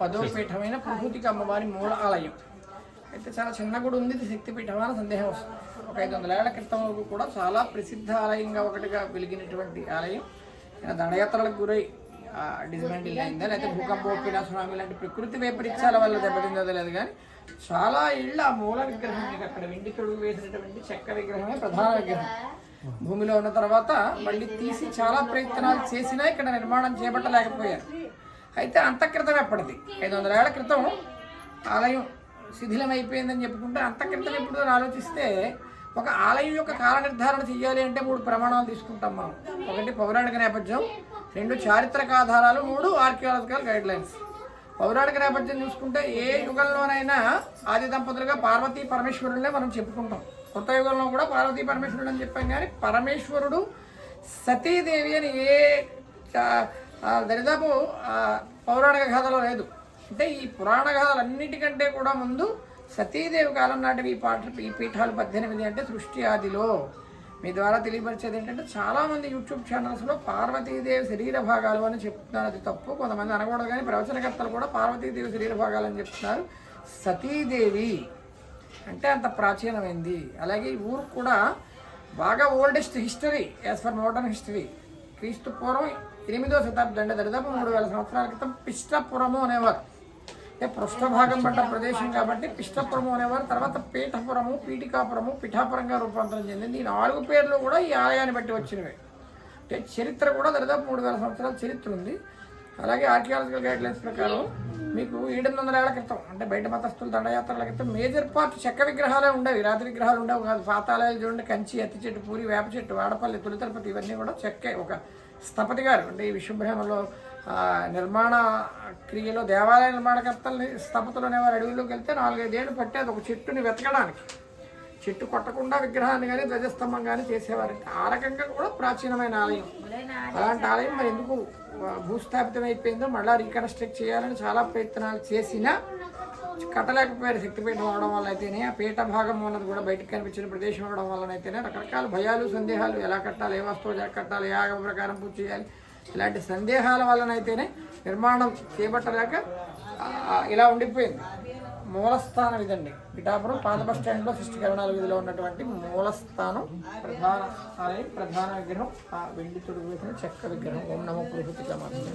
పదో పీఠమైన అమ్మవారి మూల ఆలయం. అయితే చాలా చిన్న గుడి ఉంది ఇది శక్తిపీఠం అని సందేహం వస్తుంది. ఒక ఐదు వందల ఏళ్ళ క్రితం వరకు కూడా చాలా ప్రసిద్ధ ఆలయంగా ఒకటిగా వెలిగినటువంటి ఆలయం. దండయాత్రలకు గురై డిస్మాంటిల్ అయిందా లేకపోతే భూకంపోపిన సునామీ లాంటి ప్రకృతి వైపరీత్యాల వల్ల దెబ్బతిందో తెలియదు కానీ చాలా ఇళ్ళ ఆ మూల విగ్రహం మీకు అక్కడ వెండి తొడుగు వేసినటువంటి చెక్క విగ్రహమే ప్రధాన విగ్రహం. భూమిలో ఉన్న తర్వాత మళ్ళీ తీసి చాలా ప్రయత్నాలు చేసినా ఇక్కడ నిర్మాణం చేపట్టలేకపోయారు. అయితే అంతఃకృతం ఎప్పటిది ఐదు వందల ఏళ్ళ క్రితం ఆలయం శిథిలం అయిపోయిందని చెప్పుకుంటే అంతఃకృతం ఎప్పుడు అని ఆలోచిస్తే ఒక ఆలయం యొక్క కాల నిర్ధారణ చేయాలి అంటే మూడు ప్రమాణాలు తీసుకుంటాం మనం. ఒకటి పౌరాణిక నేపథ్యం రెండు చారిత్రక ఆధారాలు మూడు ఆర్కియాలజికల్ గైడ్ లైన్స్ పౌరాణిక నేపథ్యం చూసుకుంటే ఏ యుగంలోనైనా ఆది దంపతులుగా పార్వతీ పరమేశ్వరులనే మనం చెప్పుకుంటాం. కొత్త యుగంలో కూడా పార్వతీ పరమేశ్వరుడు అని చెప్పాం కానీ పరమేశ్వరుడు సతీదేవి అని ఏ దరిదాపు పౌరాణిక గాథలో లేదు. అంటే ఈ పురాణ గాథలన్నిటికంటే కూడా ముందు సతీదేవి కాలం నాటివి ఈ పాటలు ఈ పీఠాలు పద్దెనిమిది అంటే సృష్టి ఆదిలో. మీ ద్వారా తెలియపరిచేది ఏంటంటే చాలామంది యూట్యూబ్ ఛానల్స్లో పార్వతీదేవి శరీర భాగాలు అని చెప్తున్నారు. అది తప్పు. కొంతమంది అనకూడదు కానీ ప్రవచనకర్తలు కూడా పార్వతీదేవి శరీర భాగాలు అని చెప్తున్నారు. సతీదేవి అంటే అంత ప్రాచీనమైంది. అలాగే ఈ ఊరు కూడా బాగా oldest history as for modern history క్రీస్తు పూర్వం ఎనిమిదో శతాబ్దం అంటే దరిదాపు మూడు వేల సంవత్సరాల క్రితం పిష్టపురము అనేవారు. అంటే పృష్ఠభాగం పడ్డ ప్రదేశం కాబట్టి పిష్టపురము అనేవారు. తర్వాత పీఠపురము పీఠికాపురము పిఠాపురంగా రూపాంతరం చెందింది. ఈ నాలుగు పేర్లు కూడా ఈ ఆలయాన్ని బట్టి వచ్చినవే. అంటే చరిత్ర కూడా దరిదాపు మూడు వేల సంవత్సరాల చరిత్ర ఉంది. అలాగే ఆర్కియాలజికల్ గైడ్లైన్స్ ప్రకారం మీకు ఏడు వందల ఏళ్ళ క్రితం అంటే బయట మతస్థుల దండయాత్రల క్రితం మేజర్ పార్ట్ చెక్క విగ్రహాలే ఉండేవి రాతి విగ్రహాలు ఉండేవి కాదు. పాతాలయాలు చూడండి కంచి అత్తి చెట్టు పూరి వేప చెట్టు వాడపల్లి తొలి తిరుపతి ఇవన్నీ కూడా చెక్కే. ఒక స్థపతి గారు అంటే ఈ విశ్వబ్రహ్మలో నిర్మాణ క్రియలో దేవాలయ నిర్మాణకర్తల్ని స్థపతులు అనేవారు అడవిలోకి వెళ్తే నాలుగైదేళ్ళు పట్టేది ఒక చెట్టుని వెతకడానికి. చెట్టు కొట్టకుండా విగ్రహాన్ని కానీ ధ్వజస్తంభం కానీ చేసేవారు ఆ రకంగా కూడా ప్రాచీనమైన ఆలయం. అలాంటి ఆలయం మరి ఎందుకు భూస్థాపితం అయిపోయిందో మళ్ళీ రీకన్స్ట్రక్ట్ చేయాలని చాలా ప్రయత్నాలు చేసినా కట్టలేకపోయారు శక్తిపీఠం అవడం వల్ల అయితేనే ఆ పీఠ భాగం ఉన్నది కూడా బయటకు కనిపించిన ప్రదేశం అవడం వల్లనైతేనే అయితేనే రకరకాల భయాలు సందేహాలు ఎలా కట్టాలి ఏ వస్తువు ఎలా కట్టాలి ఏ ఆగమ ప్రకారం పూజ చేయాలి ఇలాంటి సందేహాల వల్లనైతేనే నిర్మాణం చేపట్టలేక ఇలా ఉండిపోయింది. మూలస్థానం ఇదండి. పిఠాపురం పాత బస్ స్టాండ్లో శిష్టికరణాల వీధిలో ఉన్నటువంటి మూలస్థానం. ప్రధాన ఆలయం ప్రధాన విగ్రహం ఆ వెండి తొడుగు వేసిన చెక్క విగ్రహం. ఓం నమో పురుషుతిగా మాత్రమే